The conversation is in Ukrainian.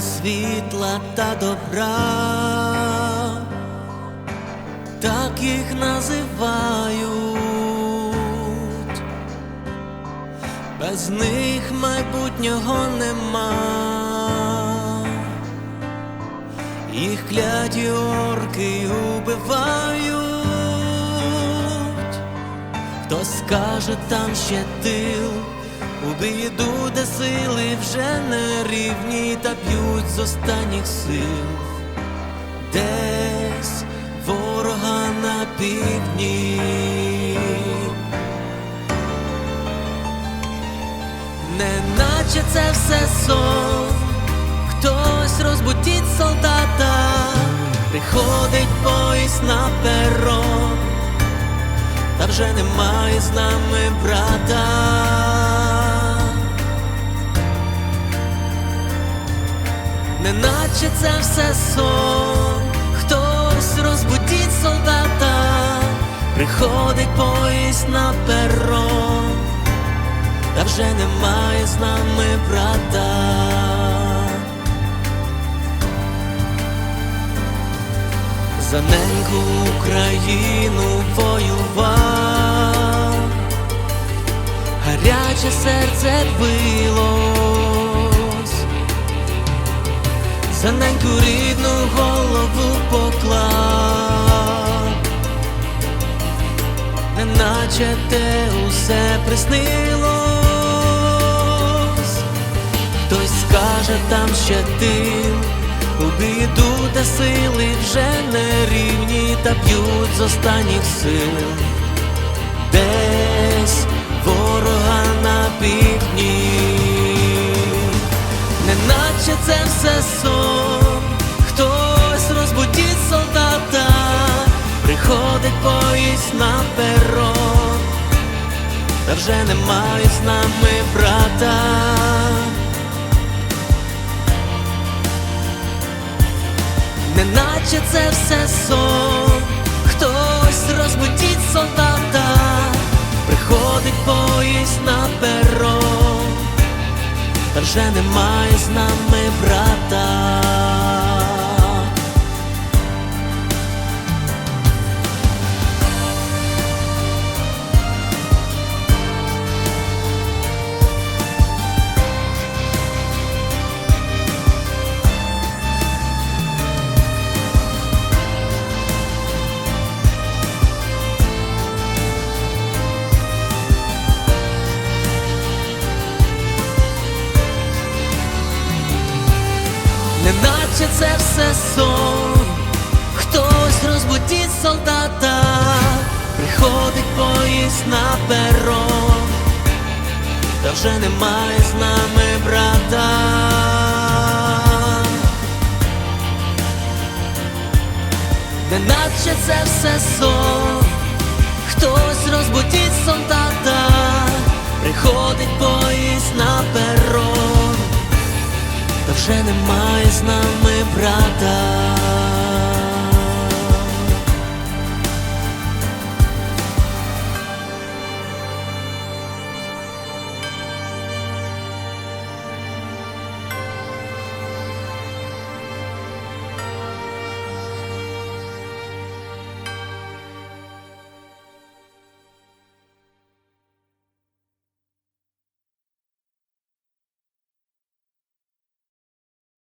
світла та добра, так їх називають, без них майбутнього нема, їх кляті орки убивають, хто скаже там ще тил. У біду, де сили вже не рівні та б'ють з останніх сил, десь ворога на півдні, неначе це все сон, хтось розбудіть солдата, приходить поїзд на перон, та вже немає з нами брата. Неначе це все сон, хтось розбудіть солдата, приходить поїзд на перон, та вже немає з нами брата. За неньку Україну воював, гаряче серце билось за неньку рідну голову поклав, неначе те усе приснилось, хтось скаже там ще ти, у біду та сили вже не рівні та б'ють з останніх сил, це все сон, хтось розбудіть солдата, приходить поїзд на перон, та вже немає з нами брата. Неначе це все сон, вже немає з нами брата. Неначе це все сон, хтось розбудіть солдата, приходить поїзд на перон, та вже немає з нами брата. Неначе це все сон, хтось розбудіть солдата, приходить поїзд на перон та вже немає з нами брата.